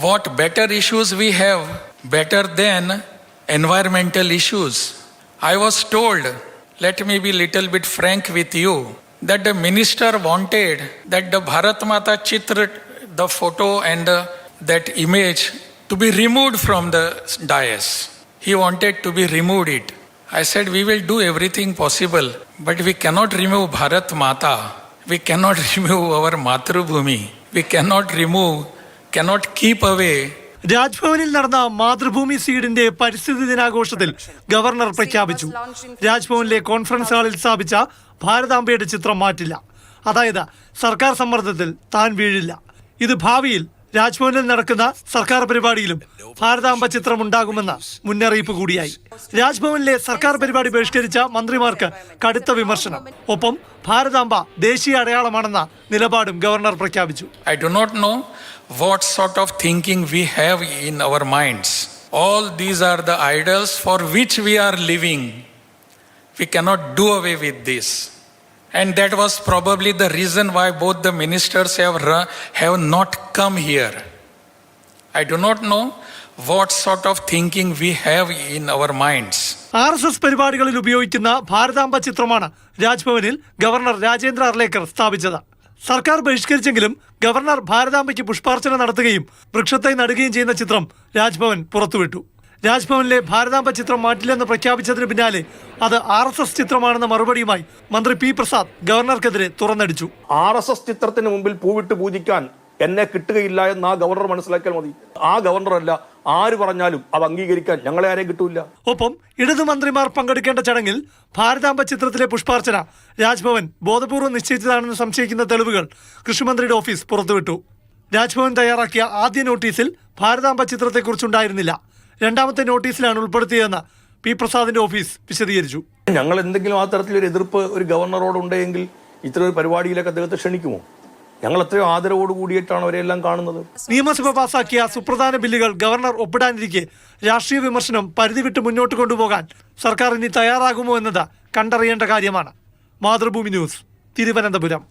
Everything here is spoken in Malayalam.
what better issues we have better than environmental issues. I was told, let me be little bit frank with you, that the minister wanted that the Bharat Mata Chitra, the photo and that image to be removed from the dais. He wanted to be removed it. I said, we will do everything possible, but we cannot remove Bharat Mata. We cannot remove our Matrubhumi. We cannot remove, cannot keep away. രാജ്ഭവനിൽ നടന്ന മാതൃഭൂമി സീഡിന്റെ പരിസ്ഥിതി ദിനാഘോഷത്തിൽ ഗവർണർ പ്രഖ്യാപിച്ചു. രാജ്ഭവനിലെ കോൺഫറൻസ് ഹാളിൽ സ്ഥാപിച്ച ഭാരതാംബയുടെ ചിത്രം മാറ്റില്ല. അതായത് സർക്കാർ സമ്മർദ്ദത്തിൽ താൻ വീഴില്ല. ഇത് ഭാവിയിൽ രാജ്ഭവനിൽ നടക്കുന്ന സർക്കാർ പരിപാടിയിലും ഭാരതാംബ ചിത്രം ഉണ്ടാകുമെന്ന മുന്നറിയിപ്പ് കൂടിയായി. രാജ്ഭവനിലെ സർക്കാർ പരിപാടി ബഹിഷ്കരിച്ച മന്ത്രിമാർക്ക് കടുത്ത വിമർശനം. ഒപ്പം ഭാരതാംബ ദേശീയ അടയാളമാണെന്ന നിലപാടും ഗവർണർ പ്രഖ്യാപിച്ചു. I do not know what sort of thinking we have in our minds all these are the idols for which we are living we cannot do away with this. And that was probably the reason why both the ministers have, have not come here. I do not know what sort of thinking we have in our minds. R S S പരിപാടികളിൽ ഉപയോഗിക്കുന്ന ഭാരതാംബ ചിത്രമാണ് രാജ്ഭവനിൽ ഗവർണർ രാജേന്ദ്ര അർലേക്കർ സ്ഥാപിച്ചത് സർക്കാർ ബഹിഷ്കരിച്ചെങ്കിലും ഗവർണർ ഭാരതാംബയ്ക്ക് പുഷ്പാർച്ചന നടത്തുകയും വൃക്ഷത്തെ നടുകയും ചെയ്യുന്ന ചിത്രം രാജ്ഭവൻ പുറത്തുവിട്ടു രാജ്ഭവനിലെ ഭാരതാംബ ചിത്രം മാറ്റില്ലെന്ന് പ്രഖ്യാപിച്ചതിന് പിന്നാലെ അത് ആർ എസ് എസ് ചിത്രമാണെന്ന മറുപടിയുമായി മന്ത്രി പി പ്രസാദ് ഗവർണർക്കെതിരെ തുറന്നടിച്ചു. ആർ എസ് എസ് ചിത്രത്തിന് മുമ്പിൽ പൂവിട്ട് പൂജിക്കാൻ എന്നെ കിട്ടുകയില്ല എന്ന് ആ ഗവർണർ മനസ്സിലാക്കിയാൽ മതി. ആ ഗവർണറല്ല ആര് പറഞ്ഞാലും അത് അംഗീകരിക്കാൻ ഞങ്ങളെ ആരെയും കിട്ടൂല ഒപ്പം ഇടതു മന്ത്രിമാർ പങ്കെടുക്കേണ്ട ചടങ്ങിൽ ഭാരതാംബ ചിത്രത്തിലെ പുഷ്പാർച്ചന രാജ്ഭവൻ ബോധപൂർവം നിശ്ചയിച്ചതാണെന്ന് സംശയിക്കുന്ന തെളിവുകൾ കൃഷിമന്ത്രിയുടെ ഓഫീസ് പുറത്തുവിട്ടു. രാജ്ഭവൻ തയ്യാറാക്കിയ ആദ്യ നോട്ടീസിൽ ഭാരതാംബ ചിത്രത്തെക്കുറിച്ചുണ്ടായിരുന്നില്ല. രണ്ടാമത്തെ നോട്ടീസിലാണ് ഉൾപ്പെടുത്തിയതെന്ന് പി പ്രസാദിന്റെ ഓഫീസ് വിശദീകരിച്ചു. ഞങ്ങൾ എന്തെങ്കിലും ആ തരത്തിലൊരു എതിർപ്പ് ഒരു ഗവർണറോട് ഉണ്ടെങ്കിൽ ഇത്ര ഒരു പരിപാടിയിലൊക്കെ അദ്ദേഹത്തെ ക്ഷണിക്കുമോ? ഞങ്ങൾ എത്രയോ ആദരവോട് കൂടിയിട്ടാണ് അവരെല്ലാം കാണുന്നത്. നിയമസഭ പാസാക്കിയ സുപ്രധാന ബില്ലുകൾ ഗവർണർ ഒപ്പിടാനിരിക്കെ രാഷ്ട്രീയ വിമർശനം പരിധി വിട്ട് മുന്നോട്ട് കൊണ്ടുപോകാൻ സർക്കാർ ഇനി തയ്യാറാകുമോ എന്നത് കണ്ടറിയേണ്ട കാര്യമാണ്. മാതൃഭൂമി ന്യൂസ് തിരുവനന്തപുരം.